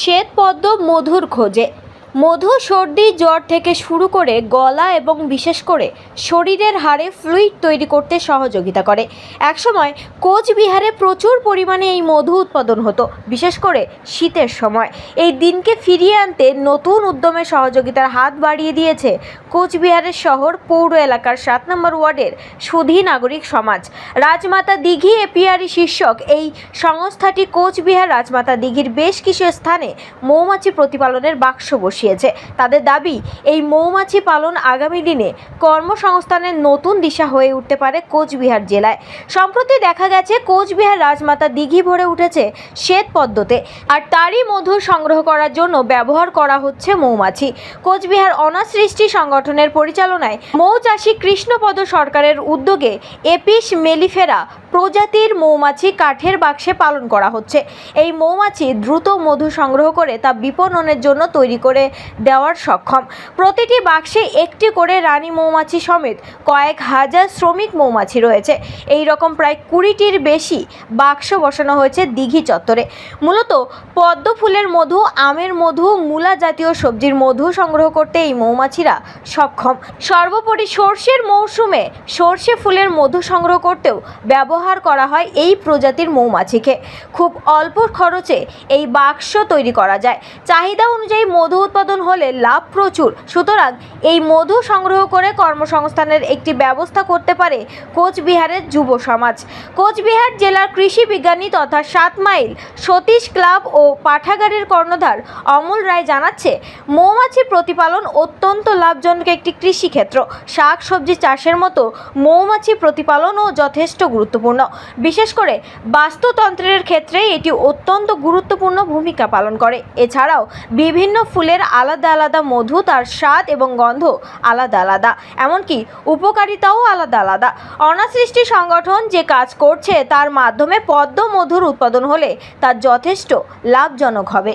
শ্বেত পদ্ম মধুর খোঁজে। মধু, সর্দি, জ্বর থেকে শুরু করে গলা এবং বিশেষ করে শরীরের হাড়ে ফ্লুইড তৈরি করতে সহযোগিতা করে। একসময় কোচবিহারে প্রচুর পরিমাণে এই মধু উৎপাদন হতো, বিশেষ করে শীতের সময়। এই দিনকে ফিরিয়ে আনতে নতুন উদ্যমে সহযোগিতার হাত বাড়িয়ে দিয়েছে কোচবিহারের শহর, পৌর এলাকার সাত নম্বর ওয়ার্ডের সুধী নাগরিক সমাজ। রাজমাতা দিঘি এপিআরি শীর্ষক এই সংস্থাটি কোচবিহার রাজমাতা দিঘির বেশ কিছু স্থানে মৌমাছি প্রতিপালনের বাক্স বসিয়েছে তাদের দাবি, এই মৌমাছি পালন আগামী দিনে কর্মসংস্থানের নতুন দিশা হয়ে উঠতে পারে কোচবিহার জেলায়। সম্প্রতি দেখা গেছে, কোচবিহার রাজমাতা দিঘি ভরে উঠেছে শ্বেত পদ্মতে আর তারই মধু সংগ্রহ করার জন্য ব্যবহার করা হচ্ছে মৌমাছি। কোচবিহার অনাসৃষ্টি সংগঠনের পরিচালনায় মৌচাষী কৃষ্ণপদ সরকারের উদ্যোগে এপিস মেলিফেরা প্রজাতির মৌমাছি কাঠের বাক্সে পালন করা হচ্ছে। এই মৌমাছি দ্রুত মধু সংগ্রহ করে তা বিপণনের জন্য তৈরি করে দেওয়ার সক্ষম। প্রতিটি বাক্সে একটি করে রানী মৌমাছি সমেত কয়েক হাজার শ্রমিক মৌমাছি রয়েছে। এই রকম প্রায় কুড়িটির বেশি বাক্স বসানো হয়েছে দিঘি চত্বরে। মূলত পদ্ম ফুলের মধু, আমের মধু, মূলা জাতীয় সবজির মধু সংগ্রহ করতে এই মৌমাছিরা সক্ষম। সর্বোপরি সর্ষের মৌসুমে সর্ষে ফুলের মধু সংগ্রহ করতেও ব্যবহার করা হয় এই প্রজাতির মৌমাছিকে। খুব অল্প খরচে এই বাক্স তৈরি করা যায়। চাহিদা অনুযায়ী মধু উৎপাদন হলে লাভ প্রচুর। সুতরাং এই মধু সংগ্রহ করে কর্মসংস্থানের একটি ব্যবস্থা করতে পারে কোচবিহারের যুব সমাজ। কোচবিহার জেলার কৃষি বিজ্ঞানী তথা সাত মাইল সতীশ ক্লাব ও পাঠাগারের কর্ণধার অমল রায় জানাচ্ছে, মৌমাছি প্রতিপালন অত্যন্ত লাভজনক একটি কৃষিক্ষেত্র। শাক, সবজি চাষের মতো মৌমাছি প্রতিপালনও যথেষ্ট গুরুত্বপূর্ণ। বিশেষ করে বাস্তুতন্ত্রের ক্ষেত্রে এটি অত্যন্ত গুরুত্বপূর্ণ ভূমিকা পালন করে। এছাড়াও বিভিন্ন ফুলের আলাদা আলাদা মধু, তার স্বাদ এবং গন্ধ আলাদা আলাদা। এমনকি উপকারিতাও আলাদা আলাদা। অনাসৃষ্টি সংগঠন যে কাজ করছে, তার মাধ্যমে পদ্ম মধুর উৎপাদন হলে তার যথেষ্ট লাভজনক হবে।